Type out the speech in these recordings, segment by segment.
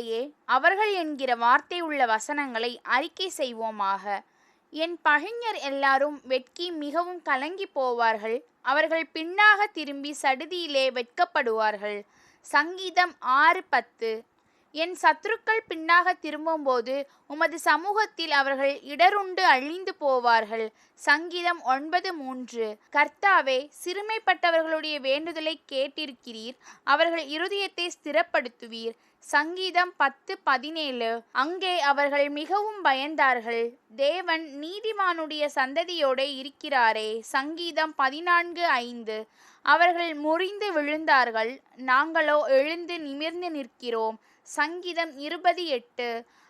வாயிலேயே அவர்கள் என்கிற வார்த்தை உள்ள வசனங்களை அறிக்கை செய்வோமாக. என் பகைஞர் எல்லாரும் வெட்கி மிகவும் கலங்கி போவார்கள். அவர்கள் பின்னாக திரும்பி சடுதியிலே வெட்கப்படுவார்கள். சங்கீதம் ஆறு பத்து. என் சத்துருக்கள் பின்னாக திரும்பும்போது உமது சமூகத்தில் அவர்கள் இடருண்டு அழிந்து போவார்கள். சங்கீதம் ஒன்பது மூன்று. கர்த்தாவே சிறுமைப்பட்டவர்களுடைய வேண்டுதலை கேட்டிருக்கிறீர். அவர்கள் இருதயத்தை ஸ்திரப்படுத்துவீர். சங்கீதம் பத்து பதினேழு. அங்கே அவர்கள் மிகவும் பயந்தார்கள். தேவன் நீதிமானுடைய சந்ததியோட இருக்கிறாரே. சங்கீதம் பதினான்கு ஐந்து. அவர்கள் முறிந்து விழுந்தார்கள். நாங்களோ எழுந்து நிமிர்ந்து நிற்கிறோம். சங்கீதம் இருபது எட்டு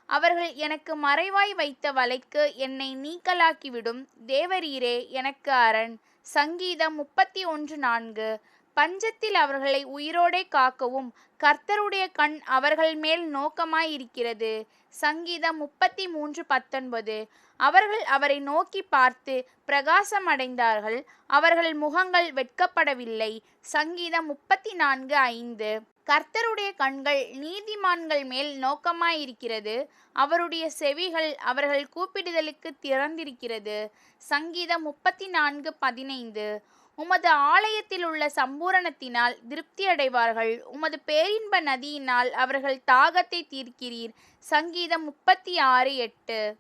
அவர்கள் எனக்கு மறைவாய் வைத்த வலைக்கு என்னை நீக்கலாக்கிவிடும். தேவரீரே எனக்கு அரண். சங்கீதம் முப்பத்தி ஒன்று நான்கு பஞ்சத்தில் அவர்களை உயிரோடே காக்கவும். கர்த்தருடைய கண் அவர்கள் மேல் நோக்கமாயிருக்கிறது. சங்கீதம் முப்பத்தி மூன்று பத்தொன்பது அவர்கள் அவரை நோக்கி பார்த்து பிரகாசம் அடைந்தார்கள் அவர்கள் முகங்கள் வெட்கப்படவில்லை. சங்கீதம் முப்பத்தி நான்கு ஐந்து கர்த்தருடைய கண்கள் நீதிமான்கள் மேல் நோக்கமாயிருக்கிறது. அவருடைய செவிகள் அவர்கள் கூப்பிடுதலுக்கு திறந்திருக்கிறது. சங்கீதம் முப்பத்தி நான்கு பதினைந்து. உமது ஆலயத்தில் உள்ள சம்பூரணத்தினால் திருப்தி அடைவார்கள் உமது பேரின்ப நதியினால் அவர்கள் தாகத்தை தீர்க்கிறீர். சங்கீதம் முப்பத்தி ஆறு எட்டு.